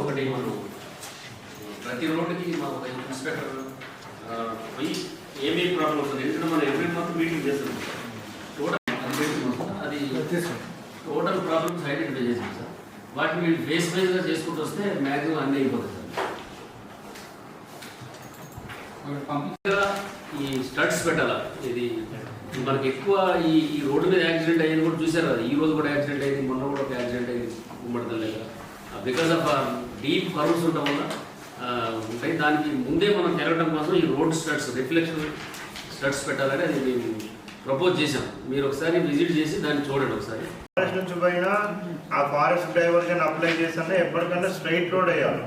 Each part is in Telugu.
ఒకటి మనం ప్రతి రోడ్డుకి మా ఒక ఇన్స్పెక్టర్ పోయి ఏమేమి ప్రాబ్లమ్స్ ఉన్నాయి ఎందుకంటే మనం ఎవ్రీ మంత్ మీటింగ్ చేస్తున్నాం టోటల్ అది టోటల్ ప్రాబ్లమ్స్ ఐడెంటిఫై చేసాం సార్. వాటిని మీరు ఫేస్ వైజ్గా చేసుకుంటూ వస్తే మ్యాక్సిమం అన్నీ అయిపోతుంది సార్. ఈ స్టడ్స్ పెట్టాలా? ఇది మనకి ఎక్కువ ఈ రోడ్డు మీద యాక్సిడెంట్ అయ్యింది కూడా చూసారు కదా. ఈ రోజు కూడా యాక్సిడెంట్ అయింది మొన్న కూడా అయింది బికాస్ ఆఫ్ డీప్ కర్వ్స్ ఉండడం వల్ల ఉంటాయి. దానికి ముందే మనం తిరగడం కోసం ఈ రోడ్ స్టడ్స్ రిఫ్లెక్షన్ స్టడ్స్ పెట్టాలని అది మేము ప్రపోజ్ చేశాం. మీరు ఒకసారి విజిట్ చేసి దాన్ని చూడండి ఒకసారి. ఫారెస్ట్ నుంచి పోయినా ఆ ఫారెస్ట్ డైవర్షన్ అప్లై చేసినా ఎప్పటికైనా స్ట్రైట్ రోడ్ వేయాలి.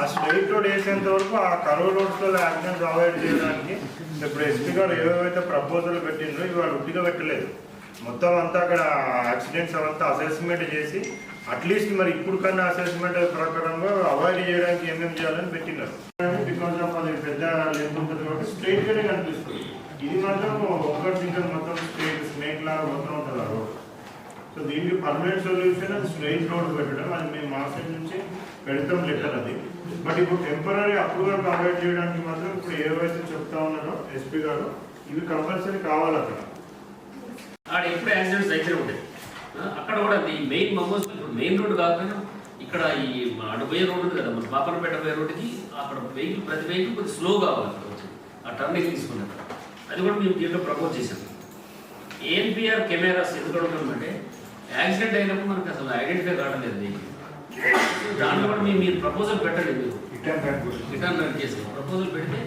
ఆ స్ట్రైట్ రోడ్ వేసేంత వరకు ఆ కరువు రోడ్స్లో యాక్సిడెంట్స్ అవాయిడ్ చేయడానికి ఇప్పుడు ఎస్పీ గారు ఏవేవైతే ప్రపోజల్ పెట్టిండ్రో ఇవాళ ఉట్టిగా పెట్టలేదు. మొత్తం అంతా అక్కడ యాక్సిడెంట్స్ అవంతా అసెస్మెంట్ చేసి అట్లీస్ట్ మరి ఇప్పుడు కన్నా అసెస్మెంట్ ప్రకారంగా అవాయిడ్ చేయడానికి ఏమేమి చేయాలని పెట్టినారు. బికాస్ ఆఫ్ అది పెద్ద లెంత్ ఉంటుంది కాబట్టి స్ట్రైట్ గానే కనిపిస్తుంది. ఇది మాత్రం ఒకటి ఇంకా మొత్తం స్ట్రైట్ స్నేక్ లాగా మొత్తం ఉంటుంది ఆ రోడ్ సో దీనికి పర్మనెంట్ సొల్యూషన్ అది స్ట్రైట్ రోడ్ పెట్టడం. అది మేము మా సైడ్ నుంచి పెడతాం లెటర్ అది. బట్ ఇప్పుడు టెంపరీ అప్రూవల్ అవాయిడ్ చేయడానికి మాత్రం ఇప్పుడు ఏవైతే చెప్తా ఉన్నారో ఎస్పీ గారు ఇవి కంపల్సరీ కావాలి అక్కడ. ఆడ ఎప్పుడు యాక్సిడెంట్స్ అయితే ఉంటాయి అక్కడ కూడా ఈ మెయిన్ మమ్మల్స్ ఇప్పుడు మెయిన్ రోడ్ కాకపోయినా ఇక్కడ ఈ అడుపోయే రోడ్ ఉంది కదా మన పాపనపేట పోయే రోడ్డుకి అక్కడ వెహికల్ ప్రతి వెహికల్ కొద్దిగా స్లో కావాలి ఆ టర్నింగ్ తీసుకున్నారు అది కూడా మేము దీంట్లో ప్రపోజ్ చేశాం. ఏఎన్పిఆర్ కెమెరాస్ ఎందుకు అడుగుతామంటే యాక్సిడెంట్ అయినప్పుడు మనకు అసలు ఐడెంటిఫై కావడం లేదు దాంట్లో కూడా మీ మీరు ప్రపోజల్ పెట్టండి మీరు రిటర్న్ రన్ చేసి ప్రపోజల్ పెడితే